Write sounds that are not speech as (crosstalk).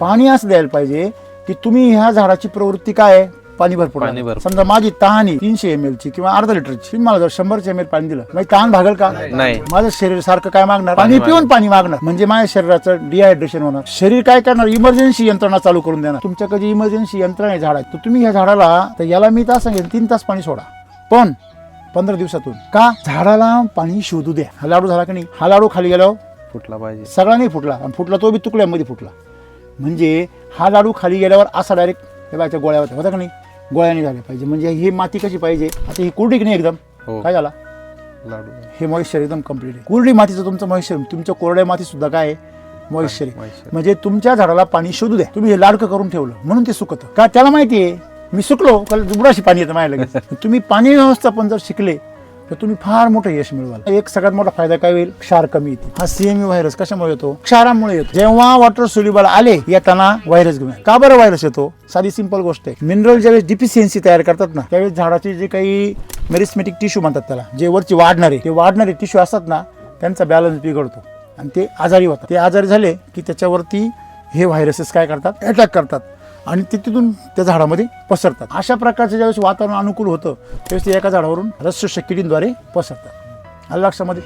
पाणी असं द्यायला पाहिजे की तुम्ही ह्या झाडाची प्रवृत्ती काय आहे? पाणी भरपूर पाणी लागेल. भरपूर. समजा माझी तहानी तीनशे एम ची किंवा अर्धा लिटरची. मला जर शंभरचे एम एल पाणी दिलं मग तहान भागल का? नाही. माझं शरीर सारखं काय मागणार? पाणी. पिऊन पाणी मागणार. म्हणजे माझ्या शरीराचं डिहायड्रेशन होणार. शरीर काय करणार? इमर्जन्सी यंत्रणा चालू करून देणार. तुमच्याकडे इमर्जन्सी यंत्रणा आहे झाडात तर तुम्ही ह्या झाडाला तर याला मी तास सांगेन तीन तास पाणी सोडा. पण पंधरा दिवसातून. का? झाडाला पाणी शोधू द्या. हा लाडू झाला की नाही? हा लाडू खाली गेल्यावर फुटला पाहिजे. सगळा नाही फुटला. आणि फुटला तो बी तुकड्यामध्ये फुटला. म्हणजे हा लाडू खाली गेल्यावर असा डायरेक्ट हे बायच्या गोळ्या होत्या. होता का नाही? गोळ्याने झाल्या पाहिजे. म्हणजे ही माती कशी पाहिजे? आता ही कुरडी की नाही एकदम? हो. काय झाला? लाडू. हे मॉइश्चर एकदम कंप्लीट आहे. कुरडी मातीचं तुमचं मॉइश्चर तुमच्या कोरड्या माती सुद्धा काय आहे? मॉइश्चर. म्हणजे तुमच्या झाडाला पाणी शोधू द्या. तुम्ही हे लाडकं करून ठेवलं. म्हणून ते सुकतं. का त्याला माहिती आहे? मी सुकलो का बुडाशी पाणी येतं माझ्या लगेच. (laughs) तुम्ही पाणी व्यवस्थापन जर शिकले तर तुम्ही फार मोठं यश मिळवाल. एक सगळ्यात मोठा फायदा काय होईल? क्षार कमी येते. हा सीएमयू व्हायरस कशामुळे येतो? क्षारामुळे येतो. जेव्हा वॉटर सोल्युबल आले येताना व्हायरस घेऊन का बरं व्हायरस येतो? साधी सिंपल गोष्ट आहे. मिनरल ज्यावेळेस डिफिशियन्सी तयार करतात ना त्यावेळेस झाडाचे जे काही मेरिस्मेटिक टिश्यू म्हणतात त्याला जे वरची वाढणारे ते वाढणारे टिश्यू असतात ना त्यांचा बॅलन्स बिघडतो. आणि ते आजारी होतात. ते आजारी झाले की त्याच्यावरती हे व्हायरसेस काय करतात? अटॅक करतात. आणि ते तिथून त्या झाडामध्ये पसरतात. अशा प्रकारचं ज्यावेळेस वातावरण अनुकूल होतं त्यावेळेस ते एका झाडावरून रस्य किडींद्वारे पसरतात. आलं लक्षामध्ये?